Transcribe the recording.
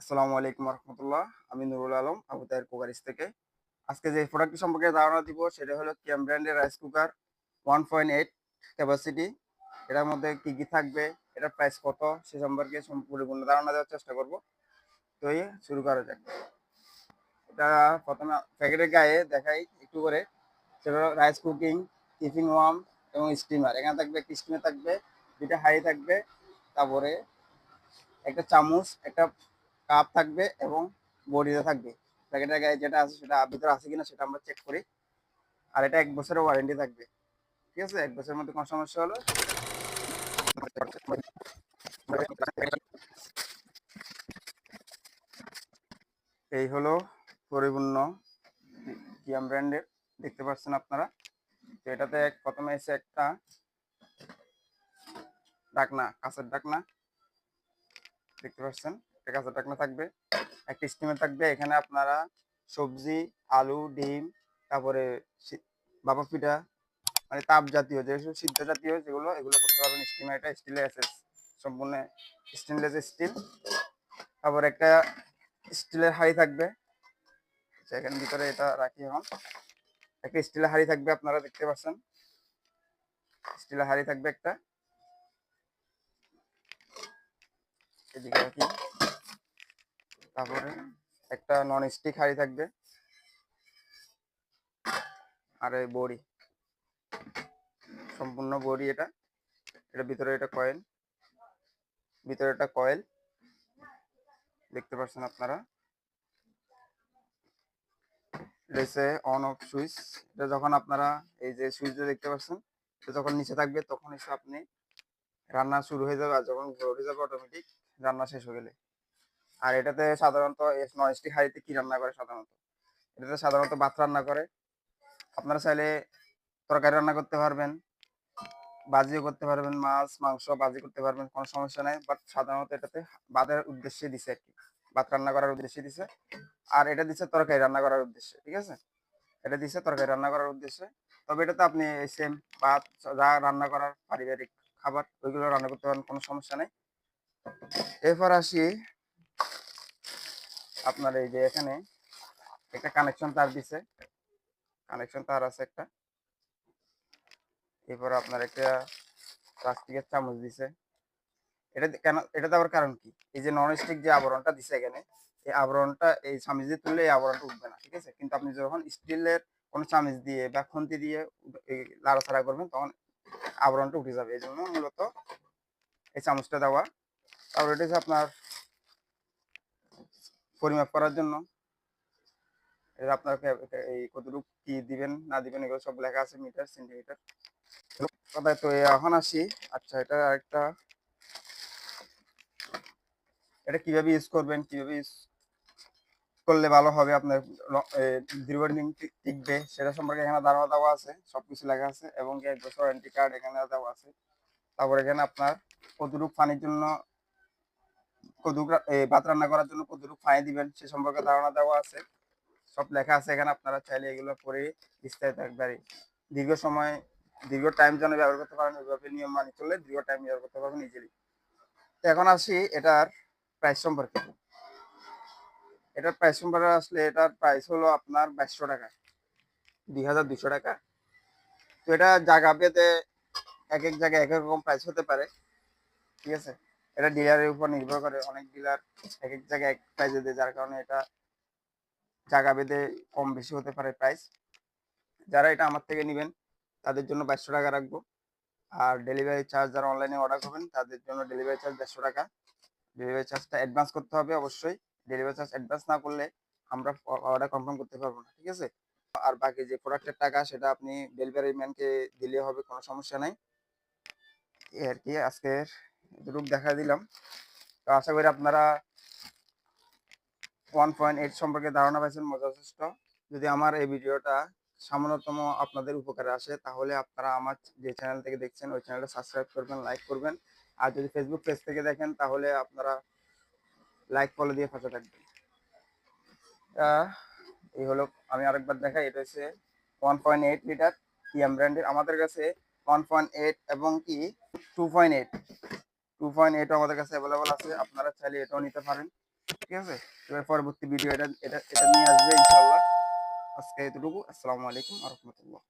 আসসালামু আলাইকুম রহমতুল্লাহ। আমি নুরুল আলম, আবু তাহের কুকারিস থেকে। আজকে যে প্রোডাক্টটি সম্পর্কে ধারণা দিব, সেটা হলো ক্যাম ব্র্যান্ডের rice cooker one point eight capacity এটার মধ্যে কী কী থাকবে এটার প্রাইস কত, সে সম্পর্কে সম- পরিপূর্ণ ধারণা দেওয়ার চেষ্টা করব। তো শুরু করা যাক। এটা প্রথমে প্যাকেটের গায়ে দেখাই একটু করে। সেটা রাইস কুকিং টিফিন ওয়ার্ম এবং স্টিমার এখানে থাকবে একটি স্টিমার থাকবে, দুইটা হাঁড়ি থাকবে, তারপরে একটা চামচ, একটা কাপ থাকবে এবং বডিতে থাকবে। প্যাকেটের গায়ে যেটা আছে সেটা ভিতরে আছে কিনা সেটা আমরা চেক করি। আর এটা এক বছরের ওয়ারেন্টি থাকবে। ঠিক আছে? এক বছরের মধ্যে কোনো সমস্যা হলো এই হলো পরিপূর্ণ কিয়াম ব্র্যান্ডের দেখতে পাচ্ছেন আপনারা। তো এটাতে প্রথমে এসে একটা ডাকনা, কাঁচের ডাকনা, দেখতে পাচ্ছেন। একটা কাঁচের ডাকনা থাকবে একটা স্টিমার থাকবে এখানে আপনারা সবজি আলু ডিম তারপরে বাবা পিঠা মানে তাপ জাতীয় যেসব সিদ্ধ জাতীয় যেগুলো এগুলো করতে পারবেন স্টিমার এটা স্টিলের এসেস সম্পূর্ণ স্টেনলেস স্টিল তারপর একটা স্টিলের হাঁড়ি থাকবে আচ্ছা, এখানে ভিতরে এটা রাখি এখন। একটা স্টিলের হাঁড়ি থাকবে আপনারা দেখতে পাচ্ছেন। স্টিলের হাঁড়ি থাকবে একটা। এদিকে রাখি। তারপরে একটা নন স্টিক হাঁড়ি থাকবে। আর এই বড়ি, সম্পূর্ণ বড়ি এটা। এটা ভিতরে এটা কয়েল ভিতরে একটা কয়েল দেখতে পাচ্ছেন আপনারা। এটা অন অফ সুইচ এটা যখন আপনারা এই যে সুইচটা দেখতে পাচ্ছেন, এটা যখন নিচে থাকবে, তখন এসে আপনি রান্না শুরু হয়ে যাবে। আর যখন ঘুরে যাবে অটোমেটিক রান্না শেষ হয়ে গেলে। আর এটাতে সাধারণত নন স্টিক হাঁড়িতে কি রান্না করে সাধারণত? এটাতে সাধারণত ভাত রান্না করে। আপনারা চাইলে তরকারি রান্না করতে পারবেন, বাজিও করতে পারবেন, মাছ, মাংস বাজি করতে পারবেন, কোনো সমস্যা নাই। বাট সাধারণত এটাতে ভাতের উদ্দেশ্যে দিছে আর কি। ভাত রান্না করার উদ্দেশ্যে দিছে। আর এটা দিচ্ছে তরকারি রান্না করার উদ্দেশ্যে, ঠিক আছে? এটা দিচ্ছে তরকারি রান্না করার উদ্দেশ্যে। তবে এটাতে আপনি সেম ভাত, যা রান্না করার পারিবারিক খাবার, ওইগুলো রান্না করতে পারেন, কোনো সমস্যা নেই। এরপর আসি আপনার এই যে এখানে একটা কানেকশন তার দিছে। কানেকশন তার আছে একটা। এরপর আপনার একটা প্লাস্টিকের চামচ দিছে। এটা কেন এটা দেওয়ার কারণ কি? এই যে নন স্টিক যে আবরণটা দিছে এখানে, এই আবরণটা এই চামিচ দিয়ে তুললে এই আবরণটা উঠবে না, ঠিক আছে? কিন্তু আপনি যখন স্টিলের কোনো চামিচ দিয়ে বা খুন্তি দিয়ে এই করবেন, তখন আবরণটা উঠে যাবে। এই জন্য মূলত এই চামচটা দেওয়া। তারপর এটা হচ্ছে আপনার পরিমাপ করার জন্য। এটা আপনার এই কতটুকু কি দিবেন, না দিবেন, এগুলো সব লেখা আছে মিটার, সেন্টিমিটার। তো এখন আসি। আচ্ছা এটা একটা এটা কীভাবে ইউজ করবেন, কীভাবে ইউজ করলে ভালো হবে, আপনার দীর্ঘদিন টিকবে, সেটা সম্পর্কে এখানে ধারণা দেওয়া আছে, সবকিছু লেখা আছে, এবং এক বছর ওয়ারেন্টি কার্ড এখানে দেওয়া আছে। তারপর এখানে আপনার কতটুকু পানির জন্য কতটুকু ভাত রান্না করার জন্য কতটুকু পানি দিবেন, সে সম্পর্কে ধারণা দেওয়া আছে। সব লেখা আছে এখানে, আপনারা চাইলে এগুলো পড়ে বিস্তারিত একবারে। দীর্ঘ সময়, দীর্ঘ টাইম যেন ব্যবহার করতে পারেন, ওইভাবে নিয়ম মানি চললে দীর্ঘ টাইম ব্যবহার করতে পারবেন ইজিলি তো এখন আসি এটার প্রাইস সম্পর্কে। এটার প্রাইস সম্পর্কে আসলে এটার প্রাইস হলো আপনার বাইশশো টাকা, দুই হাজার দুশো টাকা। তো এটা জায়গা পেতে এক এক জায়গায় এক এক রকম প্রাইস হতে পারে, ঠিক আছে? এটা ডিলারের উপর নির্ভর করে। অনেক ডিলার এক এক জায়গায় এক প্রাইসে দেয়, যার কারণে এটা জায়গা বেঁধে কম বেশি হতে পারে প্রাইস যারা এটা আমার থেকে নেবেন, তাদের জন্য বাইশশো টাকা রাখব। আর ডেলিভারি চার্জ যারা অনলাইনে অর্ডার করবেন, তাদের জন্য ডেলিভারি চার্জ দেড়শো টাকা। ডেলিভারি চার্জটা অ্যাডভান্স করতে হবে অবশ্যই। ডেলিভারি চার্জ অ্যাডভান্স না করলে আমরা অর্ডার কনফার্ম করতে পারব না, ঠিক আছে? আর বাকি যে প্রোডাক্টের টাকা, সেটা আপনি ডেলিভারি ম্যানকে দিলে হবে, কোনো সমস্যা নাই। এই আর কি, আজকের এতটুকু দেখা দিলাম। তো আশা করি আপনারা ওয়ান পয়েন্ট এইট সম্পর্কে ধারণা পাইছেন যথেষ্ট। যদি আমার এই ভিডিওটা সামান্যতম আপনাদের উপকারে আসে, তাহলে আপনারা আমার যে চ্যানেল থেকে দেখছেন, ওই চ্যানেলটা সাবস্ক্রাইব করবেন লাইক করবেন। আর যদি ফেসবুক পেজ থেকে দেখেন, তাহলে আপনারা লাইক ফলো দিয়ে পাশে থাকবেন। এই হলো, আমি আরেকবার দেখাই, এটা হচ্ছে one point eight litre TM ব্র্যান্ডের আমাদের কাছে ওয়ান পয়েন্ট এইট এবং কি two point eight two point eight আমাদের কাছে অ্যাভেলেবল আছে, আপনারা চাইলে এটাও নিতে পারেন, ঠিক আছে? এবার পরবর্তী ভিডিও এটা এটা এটা নিয়ে আসবে ইনশাল্লাহ আজকে এতটুকু, আসসালামু আলাইকুম রহমতুল্লাহ।